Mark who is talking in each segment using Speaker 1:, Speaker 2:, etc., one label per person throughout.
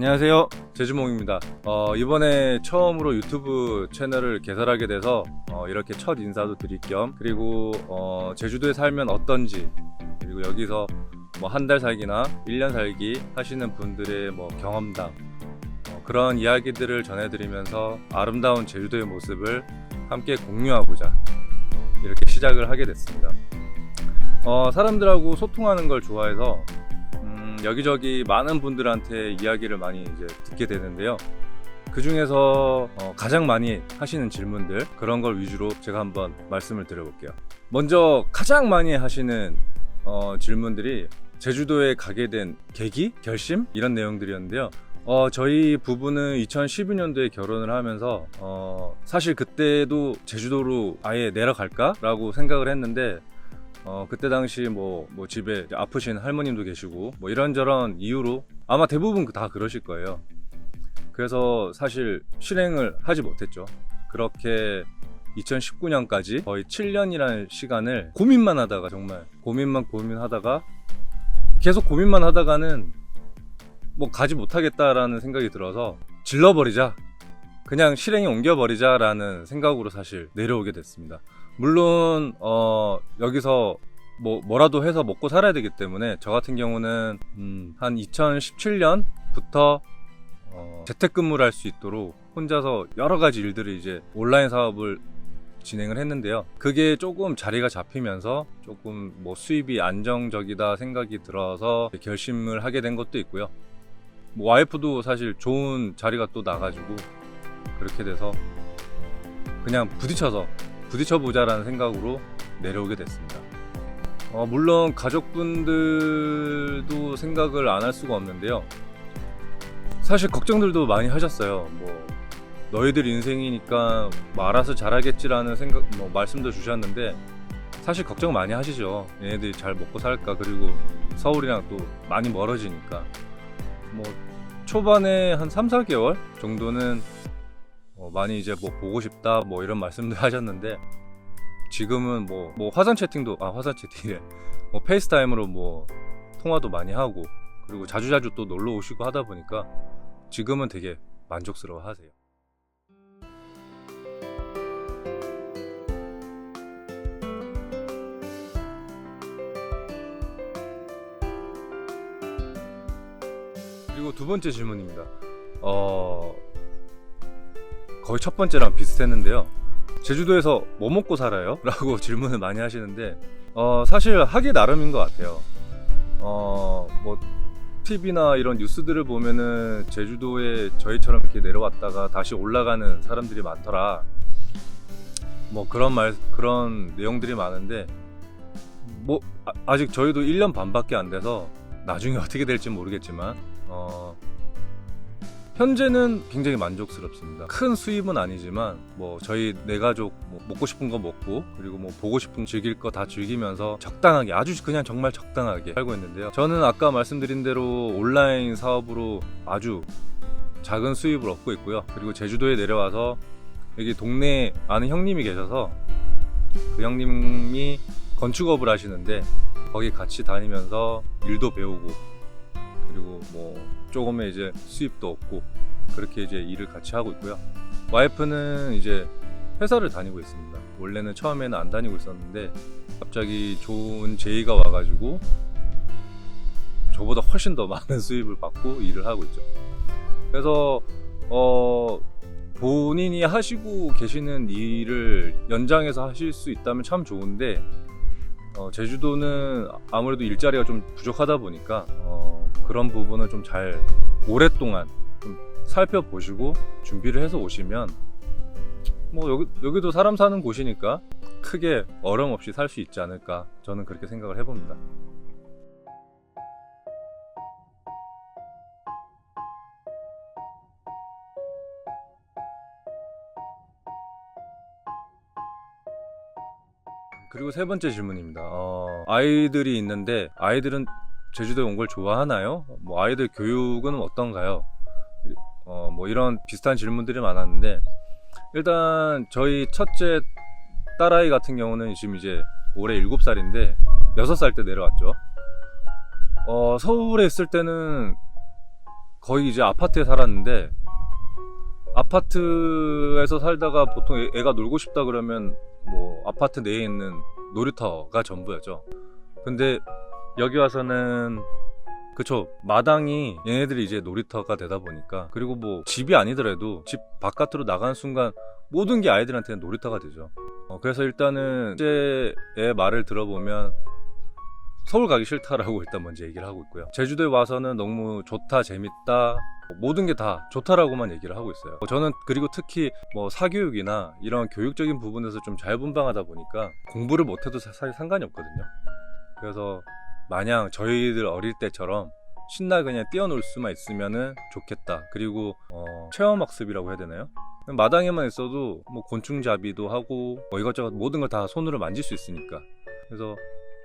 Speaker 1: 안녕하세요. 제주몽입니다. 어, 이번에 처음으로 유튜브 채널을 개설하게 돼서 어, 이렇게 첫 인사도 드릴 겸 그리고 어, 제주도에 살면 어떤지 그리고 여기서 뭐 한 달 살기나 1년 살기 하시는 분들의 뭐 경험담 어, 그런 이야기들을 전해드리면서 아름다운 제주도의 모습을 함께 공유하고자 이렇게 시작을 하게 됐습니다. 어, 사람들하고 소통하는 걸 좋아해서 음, 여기저기 많은 분들한테 이야기를 많이 이제 듣게 되는데요. 그 중에서 어, 가장 많이 하시는 질문들 그런 걸 위주로 제가 한번 말씀을 드려볼게요. 먼저 가장 많이 하시는 어, 질문들이 제주도에 가게 된 계기, 결심 이런 내용들이었는데요. 어, 저희 부부는 2012년도에 결혼을 하면서 어, 사실 그때도 제주도로 아예 내려갈까라고 생각을 했는데 어, 그때 당시 뭐, 뭐 집에 아프신 할머님도 계시고 뭐 이런저런 이유로 아마 대부분 다 그러실 거예요. 그래서 사실 실행을 하지 못했죠. 그렇게 2019년까지 거의 7년이라는 시간을 고민만 하다가 정말 고민만 고민하다가 계속 고민만 하다가는 뭐 가지 못하겠다라는 생각이 들어서 질러버리자. 그냥 실행에 옮겨버리자라는 생각으로 사실 내려오게 됐습니다. 물론 어 여기서 뭐 뭐라도 해서 먹고 살아야 되기 때문에 저 같은 경우는 음, 한 2017년부터 어, 재택근무를 할 수 있도록 혼자서 여러 가지 일들을 이제 온라인 사업을 진행을 했는데요. 그게 조금 자리가 잡히면서 조금 뭐 수입이 안정적이다 생각이 들어서 결심을 하게 된 것도 있고요. 뭐 와이프도 사실 좋은 자리가 또 나가지고 그렇게 돼서 그냥 부딪혀서 부딪혀 보자라는 생각으로 내려오게 됐습니다. 어, 물론 가족분들도 생각을 안 할 수가 없는데요. 사실 걱정들도 많이 하셨어요. 뭐 너희들 인생이니까 뭐 알아서 잘하겠지라는 생각, 뭐 말씀도 주셨는데 사실 걱정 많이 하시죠. 얘네들이 잘 먹고 살까 그리고 서울이랑 또 많이 멀어지니까 뭐 초반에 한 3, 4개월 정도는 어, 많이 이제 뭐 보고 싶다 뭐 이런 말씀들 하셨는데 지금은 뭐, 뭐 화상 채팅도 아 화상 채팅이래 뭐 페이스타임으로 뭐 통화도 많이 하고 그리고 자주자주 또 놀러 오시고 하다 보니까 지금은 되게 만족스러워 하세요. 그리고 두 번째 질문입니다. 어, 거의 첫 번째랑 비슷했는데요. 제주도에서 뭐 먹고 살아요? 라고 질문을 많이 하시는데, 어, 사실 하기 나름인 것 같아요. 어, 뭐, TV나 이런 뉴스들을 보면은 제주도에 저희처럼 이렇게 내려왔다가 다시 올라가는 사람들이 많더라. 뭐 그런 말, 그런 내용들이 많은데, 뭐, 아- 아직 저희도 1년 반밖에 안 돼서 나중에 어떻게 될지 모르겠지만, 어, 현재는 굉장히 만족스럽습니다. 큰 수입은 아니지만 뭐 저희 네 가족 뭐 먹고 싶은 거 먹고 그리고 뭐 보고 싶은 즐길 거 다 즐기면서 적당하게 아주 그냥 정말 적당하게 살고 있는데요. 저는 아까 말씀드린 대로 온라인 사업으로 아주 작은 수입을 얻고 있고요. 그리고 제주도에 내려와서 여기 동네에 아는 형님이 계셔서 그 형님이 건축업을 하시는데 거기 같이 다니면서 일도 배우고 그리고 뭐 조금의 이제 수입도 얻고 그렇게 이제 일을 같이 하고 있고요. 와이프는 이제 회사를 다니고 있습니다. 원래는 처음에는 안 다니고 있었는데 갑자기 좋은 제의가 와가지고 저보다 훨씬 더 많은 수입을 받고 일을 하고 있죠. 그래서 어 본인이 하시고 계시는 일을 연장해서 하실 수 있다면 참 좋은데 어, 제주도는 아무래도 일자리가 좀 부족하다 보니까 어, 그런 부분을 좀 잘 오랫동안 좀 살펴보시고 준비를 해서 오시면 뭐 여기, 여기도 사람 사는 곳이니까 크게 어려움 없이 살 수 있지 않을까 저는 그렇게 생각을 해봅니다. 그리고 세 번째 질문입니다. 어, 아이들이 있는데 아이들은 제주도에 온 걸 좋아하나요? 뭐 아이들 교육은 어떤가요? 어, 뭐 이런 비슷한 질문들이 많았는데 일단 저희 첫째 딸아이 같은 경우는 지금 이제 올해 7살인데 6살 때 내려왔죠. 어, 서울에 있을 때는 거의 이제 아파트에 살았는데 아파트에서 살다가 보통 애- 애가 놀고 싶다 그러면 뭐 아파트 내에 있는 놀이터가 전부였죠. 근데 여기 와서는 그쵸 마당이 얘네들이 이제 놀이터가 되다 보니까 그리고 뭐 집이 아니더라도 집 바깥으로 나가는 순간 모든 게 아이들한테는 놀이터가 되죠. 어, 그래서 일단은 제의 말을 들어보면 서울 가기 싫다라고 일단 먼저 얘기를 하고 있고요. 제주도에 와서는 너무 좋다, 재밌다, 모든 게 다 좋다라고만 얘기를 하고 있어요. 저는 그리고 특히 뭐 사교육이나 이런 교육적인 부분에서 좀 자유분방하다 보니까 공부를 못해도 사- 사실 상관이 없거든요. 그래서 마냥 저희들 어릴 때처럼 신나게 그냥 뛰어놀 수만 있으면은 좋겠다. 그리고 어, 체험 학습이라고 해야 되나요? 마당에만 있어도 뭐 곤충잡이도 하고 뭐 이것저것 모든 걸 다 손으로 만질 수 있으니까. 그래서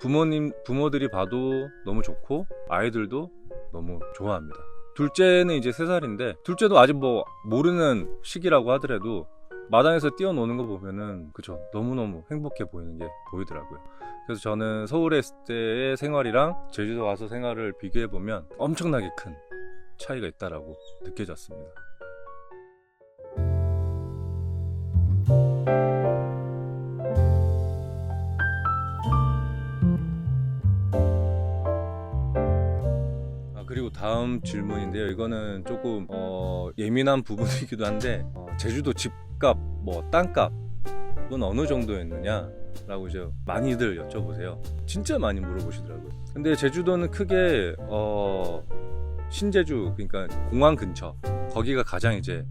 Speaker 1: 부모님 부모들이 봐도 너무 좋고 아이들도 너무 좋아합니다. 둘째는 이제 3살인데 둘째도 아직 뭐 모르는 시기라고 하더라도 마당에서 뛰어노는 거 보면은 그죠 너무너무 행복해 보이는 게 보이더라고요. 그래서 저는 서울에 있을 때의 생활이랑 제주도 와서 생활을 비교해 보면 엄청나게 큰 차이가 있다라고 느껴졌습니다. 아, 그리고 다음 질문인데요. 이거는 조금 어, 예민한 부분이기도 한데 어, 제주도 집 값, 뭐 땅값은 어느 정도였느냐라고 이제 많이들 여쭤보세요. 진짜 많이 물어보시더라고요. 근데 제주도는 크게 어, 신제주 그러니까 공항 근처 거기가 가장 이제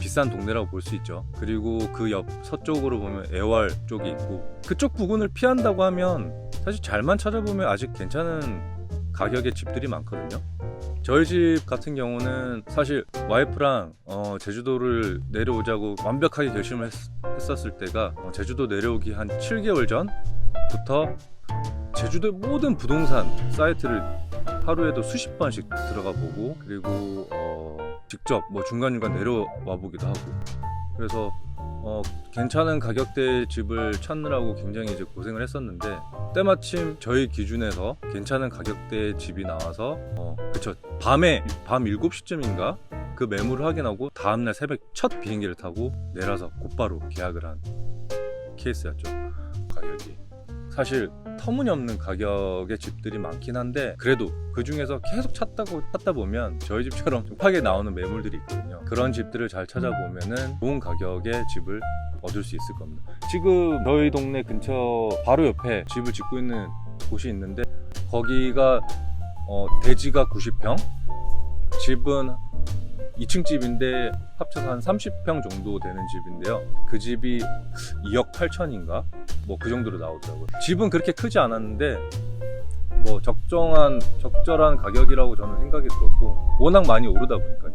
Speaker 1: 비싼 동네라고 볼 수 있죠. 그리고 그 옆 서쪽으로 보면 애월 쪽이 있고 그쪽 부근을 피한다고 하면 사실 잘만 찾아보면 아직 괜찮은 가격의 집들이 많거든요. 저희 집 같은 경우는 사실 와이프랑 어, 제주도를 내려오자고 완벽하게 결심을 했, 었을 때가 어, 제주도 내려오기 한 7개월 전부터 제주도의 모든 부동산 사이트를 하루에도 수십 번씩 들어가 보고 그리고 어, 직접 뭐 중간중간 내려와 보기도 하고. 그래서 어, 괜찮은 가격대의 집을 찾느라고 굉장히 이제 고생을 했었는데 때마침 저희 기준에서 괜찮은 가격대의 집이 나와서 어, 그쵸. 밤에 밤 7시쯤인가? 그 매물을 확인하고 다음날 새벽 첫 비행기를 타고 내려서 곧바로 계약을 한 케이스였죠. 가격이 사실 터무니없는 가격의 집들이 많긴 한데 그래도 그 중에서 계속 찾다고 찾다 보면 저희 집처럼 급하게 나오는 매물들이 있거든요. 그런 집들을 잘 찾아보면은 좋은 가격의 집을 얻을 수 있을 겁니다. 지금 저희 동네 근처 바로 옆에 집을 짓고 있는 곳이 있는데 거기가 어, 대지가 90평, 집은 2층 집인데 합쳐서 한 30평 정도 되는 집인데요. 그 집이 2억 8천인가? 뭐 그 정도로 나오더라고요. 집은 그렇게 크지 않았는데 뭐 적정한 적절한 가격이라고 저는 생각이 들었고 워낙 많이 오르다 보니까요.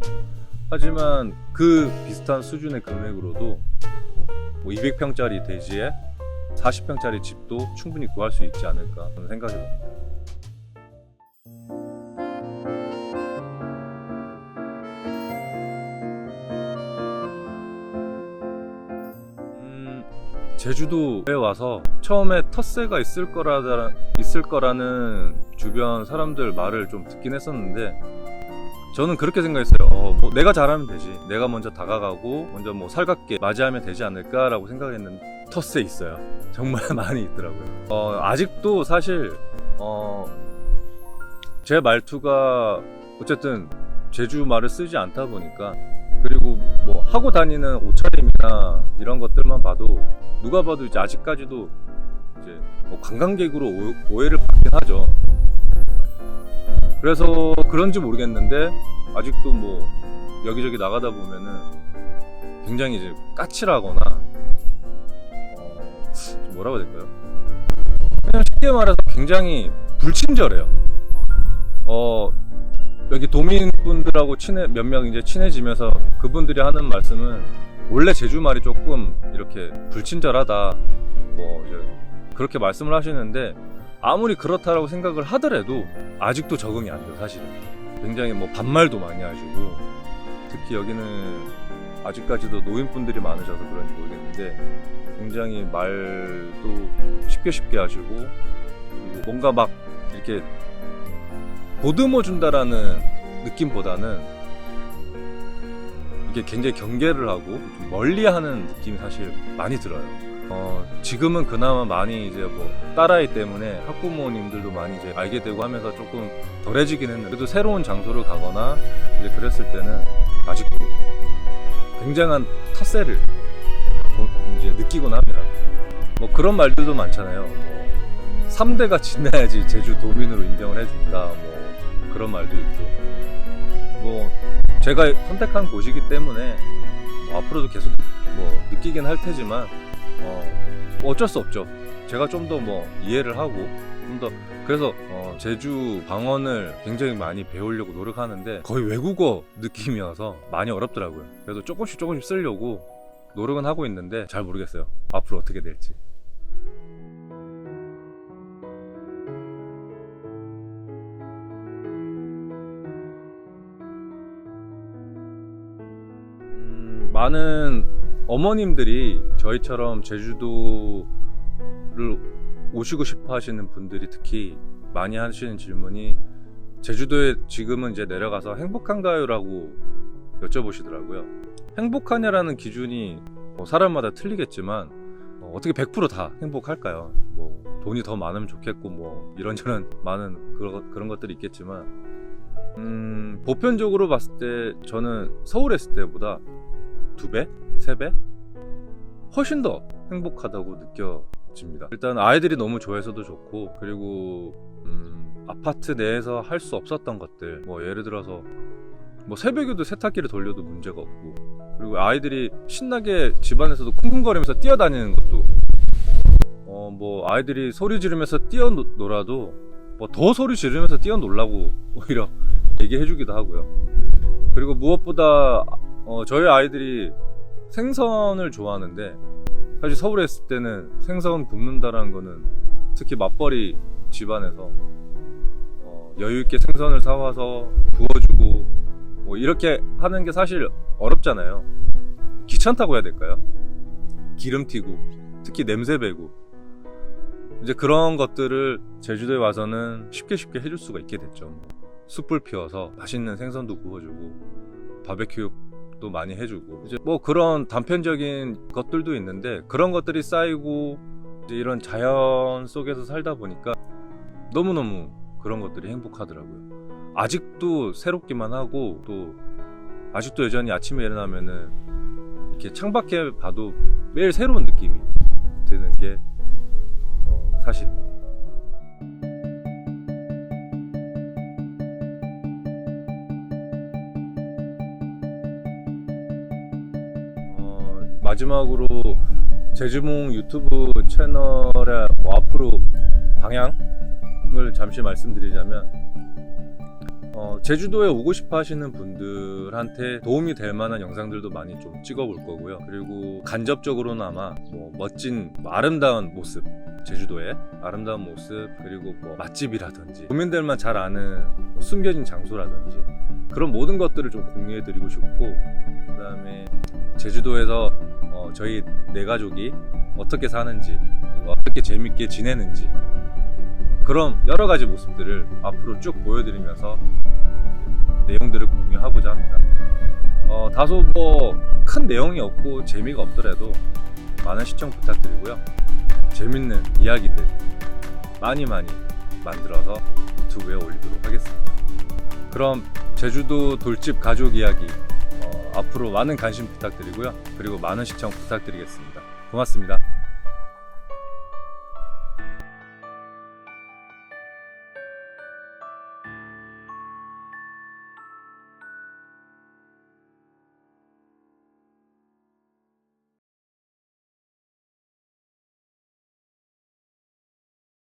Speaker 1: 하지만 그 비슷한 수준의 금액으로도 뭐 200평짜리 대지에 40평짜리 집도 충분히 구할 수 있지 않을까 저는 생각이 듭니다. 제주도에 와서 처음에 텃세가 있을 거라 있을 거라는 주변 사람들 말을 좀 듣긴 했었는데 저는 그렇게 생각했어요. 어, 뭐 내가 잘하면 되지. 내가 먼저 다가가고 먼저 뭐 살갑게 맞이하면 되지 않을까라고 생각했는데 텃세 있어요. 정말 많이 있더라고요. 어, 아직도 사실 어, 제 말투가 어쨌든 제주 말을 쓰지 않다 보니까 그리고 뭐 하고 다니는 옷차림이나 이런 것들만 봐도 누가 봐도 이제 아직까지도 이제 뭐 관광객으로 오, 오해를 받긴 하죠. 그래서 그런지 모르겠는데 아직도 뭐 여기저기 나가다 보면은 굉장히 이제 까칠하거나 어, 좀 뭐라고 해야 될까요? 그냥 쉽게 말해서 굉장히 불친절해요. 어 여기 도민 분들하고 친해 몇 명 이제 친해지면서 그분들이 하는 말씀은 원래 제주 말이 조금 이렇게 불친절하다. 뭐 이제 그렇게 말씀을 하시는데 아무리 그렇다라고 생각을 하더라도 아직도 적응이 안 돼요 사실은. 굉장히 뭐 반말도 많이 하시고. 특히 여기는 아직까지도 노인분들이 많으셔서 그런지 모르겠는데 굉장히 말도 쉽게 쉽게 하시고 그리고 뭔가 막 이렇게 보듬어 준다라는 느낌보다는 이게 굉장히 경계를 하고 좀 멀리하는 느낌이 사실 많이 들어요. 어, 지금은 그나마 많이 이제 뭐 딸아이 때문에 학부모님들도 많이 이제 알게 되고 하면서 조금 덜해지긴 했는데 그래도 새로운 장소를 가거나 이제 그랬을 때는 아직도 굉장한 텃세를 고- 이제 느끼곤 합니다. 뭐 그런 말들도 많잖아요. 뭐 3대가 지나야지 제주 도민으로 인정을 해준다. 뭐 그런 말도 있고. 뭐 제가 선택한 곳이기 때문에 뭐 앞으로도 계속 뭐 느끼긴 할 테지만 어, 뭐 어쩔 수 없죠. 제가 좀 더 뭐 이해를 하고 좀 더 그래서 어, 제주 방언을 굉장히 많이 배우려고 노력하는데 거의 외국어 느낌이어서 많이 어렵더라고요. 그래서 조금씩 조금씩 쓰려고 노력은 하고 있는데 잘 모르겠어요. 앞으로 어떻게 될지. 많은 어머님들이 저희처럼 제주도를 오시고 싶어 하시는 분들이 특히 많이 하시는 질문이 제주도에 지금은 이제 내려가서 행복한가요? 라고 여쭤보시더라고요. 행복하냐라는 기준이 뭐 사람마다 틀리겠지만 어, 떻게 100%다 행복할까요? 뭐 돈이 더 많으면 좋겠고 뭐 이런저런 많은 그런, 그런 것들이 있겠지만 음, 보편적으로 봤을 때 저는 서울에 있을 때보다 두 배? 세 배? 훨씬 더 행복하다고 느껴집니다. 일단 아이들이 너무 좋아해서도 좋고 그리고 음, 아파트 내에서 할 수 없었던 것들 뭐 예를 들어서 뭐 새벽에도 세탁기를 돌려도 문제가 없고 그리고 아이들이 신나게 집안에서도 쿵쿵거리면서 뛰어다니는 것도 어 뭐 아이들이 소리 지르면서 뛰어놀아도 뭐 더 소리 지르면서 뛰어놀라고 오히려 얘기해주기도 하고요. 그리고 무엇보다 어, 저희 아이들이 생선을 좋아하는데 사실 서울에 있을 때는 생선 굽는다라는 거는 특히 맞벌이 집안에서 어, 여유 있게 생선을 사와서 구워주고 뭐 이렇게 하는 게 사실 어렵잖아요. 귀찮다고 해야 될까요? 기름 튀고 특히 냄새 배고 이제 그런 것들을 제주도에 와서는 쉽게 쉽게 해줄 수가 있게 됐죠. 숯불 피워서 맛있는 생선도 구워주고 바베큐 도 많이 해주고 이제 뭐 그런 단편적인 것들도 있는데 그런 것들이 쌓이고 이런 자연 속에서 살다 보니까 너무너무 그런 것들이 행복하더라고요. 아직도 새롭기만 하고 또 아직도 여전히 아침에 일어나면은 이렇게 창밖에 봐도 매일 새로운 느낌이 드는 게 어, 사실 마지막으로 제주몽 유튜브 채널의 뭐 앞으로 방향을 잠시 말씀드리자면 어, 제주도에 오고 싶어 하시는 분들한테 도움이 될 만한 영상들도 많이 좀 찍어 볼 거고요. 그리고 간접적으로나마 뭐 멋진 뭐 아름다운 모습 제주도의 아름다운 모습 그리고 뭐 맛집이라든지 도민들만 잘 아는 뭐 숨겨진 장소라든지 그런 모든 것들을 좀 공유해드리고 싶고 그 다음에 제주도에서 어, 저희 네 가족이 어떻게 사는지 어떻게 재밌게 지내는지 그런 여러 가지 모습들을 앞으로 쭉 보여드리면서 내용들을 공유하고자 합니다. 어, 다소 뭐 큰 내용이 없고 재미가 없더라도 많은 시청 부탁드리고요. 재밌는 이야기들 많이 많이 만들어서 유튜브에 올리도록 하겠습니다. 그럼 제주도 돌집 가족 이야기 어, 앞으로 많은 관심 부탁드리고요. 그리고 많은 시청 부탁드리겠습니다. 고맙습니다.